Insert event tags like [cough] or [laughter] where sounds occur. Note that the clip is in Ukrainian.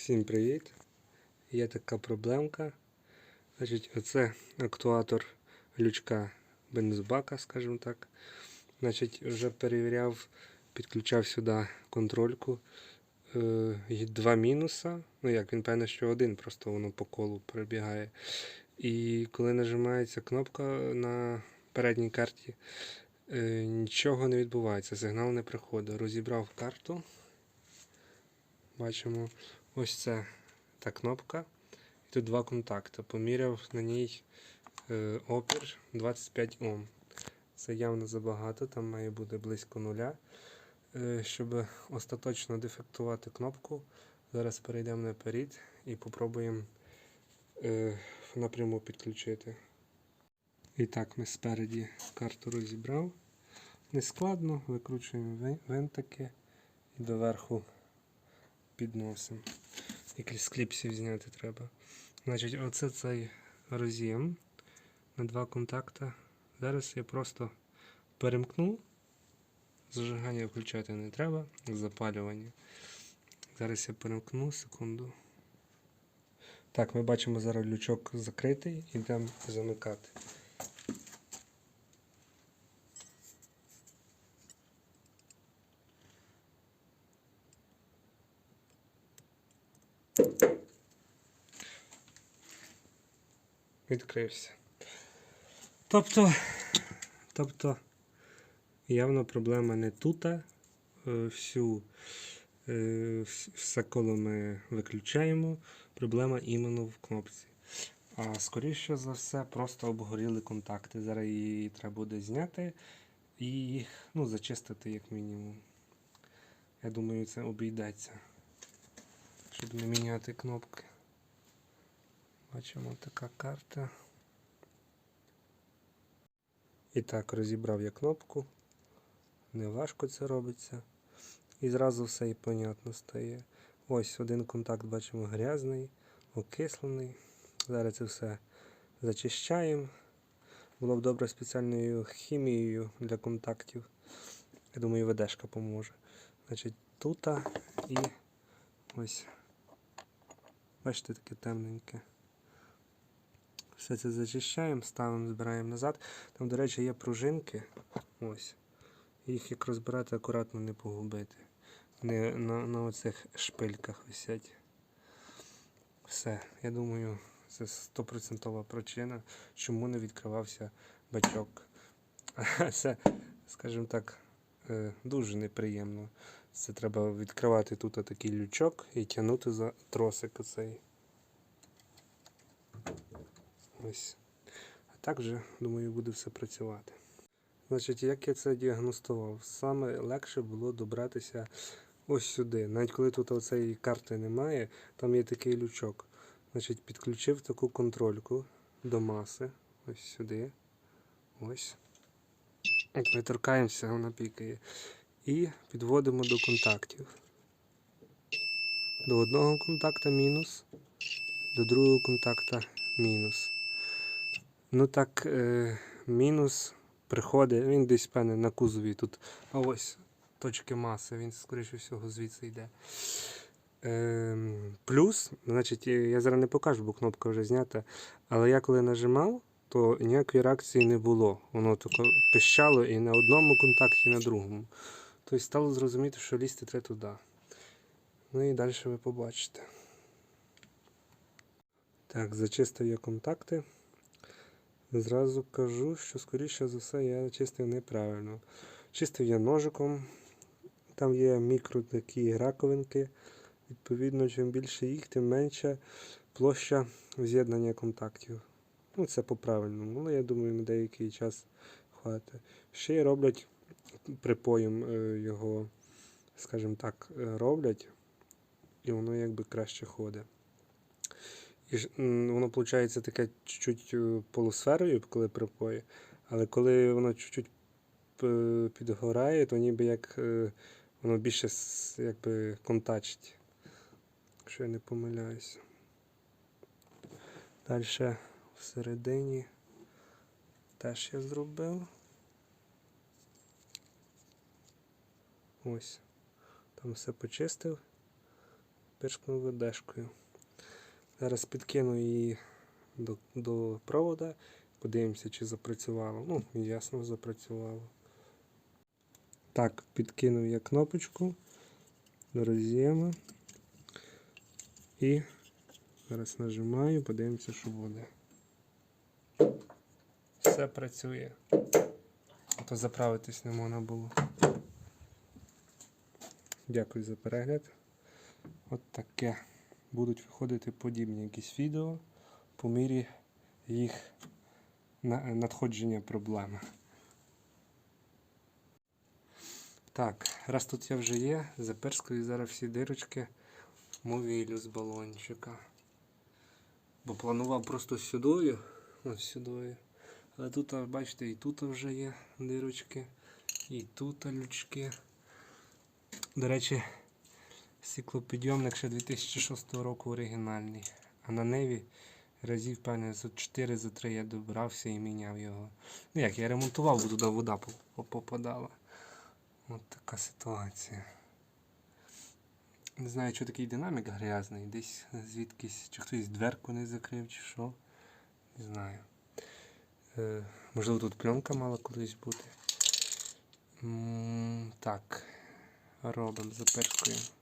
Всім привіт! Є така проблемка. Значить, оце актуатор лючка бензобака, скажімо так. Значить, вже перевіряв, підключав сюди контрольку. Е, два мінуса. Ну як, він певне, що один, просто воно по колу перебігає. І коли нажимається кнопка на передній карті, е, нічого не відбувається, сигнал не приходить. Розібрав карту. Бачимо, ось це та кнопка. І тут два контакти. Поміряв на ній е, опір 25 Ом. Це явно забагато, там має бути близько нуля. Е, щоб остаточно дефектувати кнопку, зараз перейдемо наперед і попробуємо е, напряму підключити. І так, ми спереді карту розібрав. Нескладно, викручуємо винтики і доверху підносимо. Якийсь з кліпсів зняти треба. Значить, оце цей роз'єм на два контакти. Зараз я просто перемкну. Зажигання включати не треба, запалювання. Зараз я перемкну секунду. Так, ми бачимо зараз лючок закритий, йдемо замикати. Відкрився. Тобто, тобто, явно проблема не тут. е, Всю, е, все коло ми виключаємо. Проблема іменно в кнопці. А скоріше за все, просто обгоріли контакти. Зараз її треба буде зняти і їх ну, зачистити як мінімум. Я думаю, це обійдеться. Щоб не міняти кнопки. Бачимо така карта. І так, розібрав я кнопку. Не важко це робиться. І зразу все і понятно стає. Ось один контакт бачимо грязний, окислений. Зараз це все зачищаємо. Було б добре спеціальною хімією для контактів. Я думаю, ведешка поможе. Значить, тут і ось. Бачите, таке темненьке. Все це зачищаємо, ставимо, збираємо назад. Там, до речі, є пружинки. Ось. Їх як розбирати, акуратно не погубити. Вони на, на оцих шпильках висять. Все, я думаю, це стопроцентова причина, чому не відкривався бачок. [laughs] Це, скажімо так, е, дуже неприємно. Це треба відкривати тут такий лючок і тягнути за тросик оцей. Ось. А так вже, думаю, буде все працювати. Значить, як я це діагностував? Саме легше було добратися ось сюди. Навіть коли тут оцеї карти немає, там є такий лючок. Значить, підключив таку контрольку до маси. Ось сюди. Ось. От ми торкаємося, вона пікає. І підводимо до контактів. До одного контакта мінус, до другого контакта мінус. Ну так, е, мінус приходить, він десь певне на кузові тут. А ось точки маси, він, скоріше всього, звідси йде. Е, плюс, значить, я- зараз не покажу, бо кнопка вже знята. Але я коли нажимав, то ніякої реакції не було. Воно тако пищало і на одному контакті, і на другому. Тобто стало зрозуміти, що лізти треба туди. Ну і далі ви побачите. Так, зачистив я контакти. Зразу кажу, що скоріше за все я чистив неправильно. Чистив я ножиком. Там є мікро такі раковинки. Відповідно, чим більше їх, тим менша площа з'єднання контактів. Ну, це по-правильному, але я думаю, на деякий час хватить. Ще й роблять припоєм е, його, скажімо так, роблять, і воно якби краще ходить. І воно виходить таке чуть-чуть е, полусферою, коли припої, але коли воно чуть-чуть підгорає, то ніби як е, воно більше якби контачить. Якщо я не помиляюся. Далі всередині теж я зробив. Ось. Там все почистив. пиршкою ведешкою. Зараз підкину її до, до провода, подивимося, чи запрацювало. Ну, ясно, запрацювало. Так, підкинув я кнопочку до роз'єму. І зараз нажимаю, подивимося, що буде. Все працює. А то заправитись не можна було. Дякую за перегляд. От таке. Будуть виходити подібні якісь відео по мірі їх надходження проблеми. Так, раз тут я вже є, заперскую зараз всі дирочки мовілю з балончика. Бо планував просто сюдою. Ось сюдою. Але тут, бачите, і тут вже є дирочки, і тут лючки. До речі, стеклопідйомник ще 2006 року оригінальний. А на Неві разів, певне, за 4 за 3 я добрався і міняв його. Ну як, я ремонтував, бо туди вода попадала. От така ситуація. Не знаю, що такий динамік грязний. Десь звідкись, чи хтось дверку не закрив, чи що. Не знаю. Е, можливо, тут пленка мала колись бути. М, так. Робимо заперскуємо.